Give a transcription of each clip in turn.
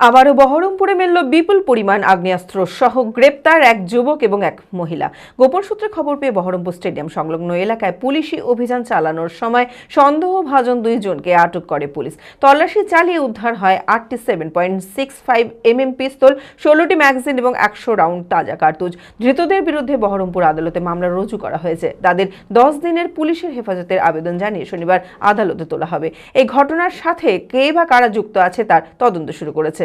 আবারও বহরমপুরে মিলল বিপুল পরিমাণ আগ্নেয়াস্ত্র সহ গ্রেপ্তার এক যুবক এবং এক মহিলা। গোপন সূত্রে খবর পেয়ে বহরমপুর স্টেডিয়াম সংলগ্ন এলাকায় পুলিশি অভিযান চালানোর সময় সন্দেহভাজন দুইজনকে আটক করে পুলিশ। তল্লাশি চালিয়ে উদ্ধার হয় আটটি seven point six five MM pistol, ষোলোটি ম্যাগাজিন এবং একশো রাউন্ড তাজা কার্তুজ। ধৃতদের বিরুদ্ধে বহরমপুর আদালতে মামলা রুজু করা হয়েছে। তাদের দশ দিনের পুলিশের হেফাজতের আবেদন জানিয়ে শনিবার আদালতে তোলা হবে। এই ঘটনার সাথে কে বা কারা যুক্ত আছে তার তদন্ত শুরু করেছে।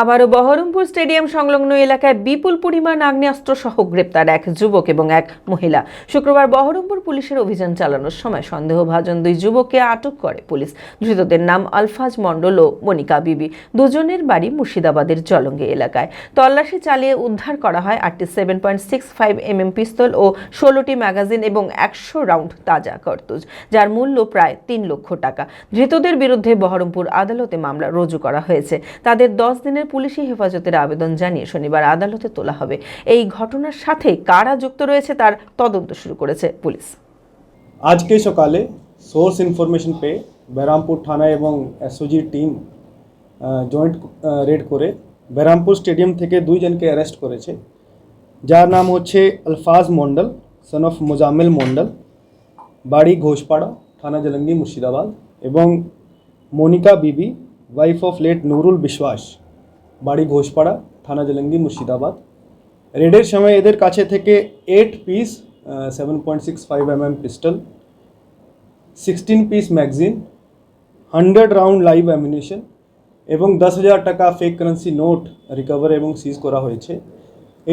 আবারও বহরমপুর স্টেডিয়াম সংলগ্ন এলাকায় বিপুল পরিমাণ আগ্নেয়াস্ত্র সহ গ্রেপ্তার এক যুবক এবং এক মহিলা। শুক্রবার বহরমপুর পুলিশের অভিযান চালানোর সময় সন্দেহভাজন দুই যুবককে আটক করে পুলিশ। ধৃতদের নাম আলফাজ মণ্ডল ও মনিকা বিবি। দুজনের বাড়ি মুর্শিদাবাদের জলঙ্গি এলাকায়। তল্লাশি চালিয়ে উদ্ধার করা হয় আটটি seven point six five MM pistol ও ষোলোটি ম্যাগাজিন এবং একশো রাউন্ড তাজা কার্তুজ, যার মূল্য প্রায় তিন লক্ষ টাকা। ধৃতদের বিরুদ্ধে বহরমপুর আদালতে মামলা রুজু করা হয়েছে। তাদের দশ দিনের পুলিশি হেফাজতের আবেদন জানিয়ে শনিবার আদালতে তোলা হবে। এই ঘটনার সাথে কারা যুক্ত রয়েছে তার তদন্ত শুরু করেছে পুলিশ। আজকে সকালে সোর্স ইনফরমেশন পেয়ে বেরামপুর থানা এবং এসওজির টিম জয়েন্ট রেড করে বেরামপুর স্টেডিয়াম থেকে দুইজনকে অ্যারেস্ট করেছে। যার নাম হচ্ছে আলফাজ মন্ডল সন অফ মোজাম্মেল মন্ডল বাড়ি ঘোষপাড়া, থানা জলঙ্গি মুর্শিদাবাদ এবং মনিকা বিবি ওয়াইফ অফ লেট নুরুল বিশ্বাস বাড়ি ঘোষপাড়া, থানা জলঙ্গি, মুর্শিদাবাদ। রেডের সময় এদের কাছে থেকে eight piece seven point six five M M pistol sixteen piece magazine hundred round live ammunition এবং দশ হাজার টাকা ফেক কারেন্সি নোট রিকভার এবং সিজ করা হয়েছে।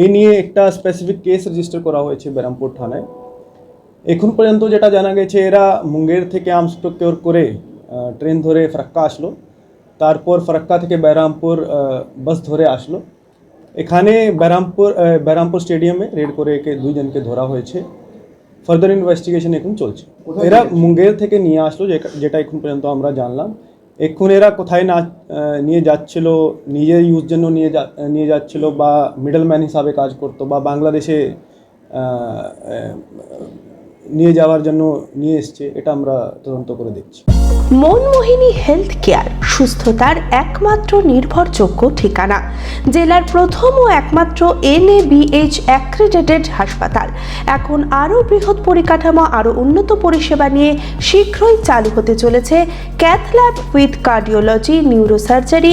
এই নিয়ে একটা স্পেসিফিক কেস রেজিস্টার করা হয়েছে বেরামপুর থানায়। এখন পর্যন্ত যেটা জানা গেছে, এরা মুঙ্গের থেকে আর্মস প্রকিওর করে ট্রেন ধরে ফারাক্কা আসলো। তারপর ফরাক্কা থেকে বেরামপুর আহ, বাস ধরে আসলো। এখানে বেরামপুর আহ, বেরামপুর স্টেডিয়ামে রেড করে একে দুইজনকে ধরা হয়েছে। ফার্দার ইনভেস্টিগেশন এখন চলছে। এরা মুঙ্গের থেকে নিয়ে আসলো যেটা- এখন পর্যন্ত আমরা জানলাম। এখন এরা কোথায় না নিয়ে যাচ্ছিল নিজের ইউজ জন্য নিয়ে যা নিয়ে যাচ্ছিল বা মিডলম্যান হিসাবে কাজ করতো বা বাংলাদেশে নিয়ে যাওয়ার জন্য নিয়ে এসছে, এটা আমরা তদন্ত করে দেখছি। মনমোহিনী হেলথ কেয়ার, সুস্থতার একমাত্র নির্ভরযোগ্য ঠিকানা। জেলার প্রথম ও একমাত্র এনএবিএইচ অ্যাক্রেডিটেড হাসপাতাল। এখন আরও বৃহৎ পরিকাঠামো, আরও উন্নত পরিষেবা নিয়ে শীঘ্রই চালু হতে চলেছে cath lab with cardiology, neurosurgery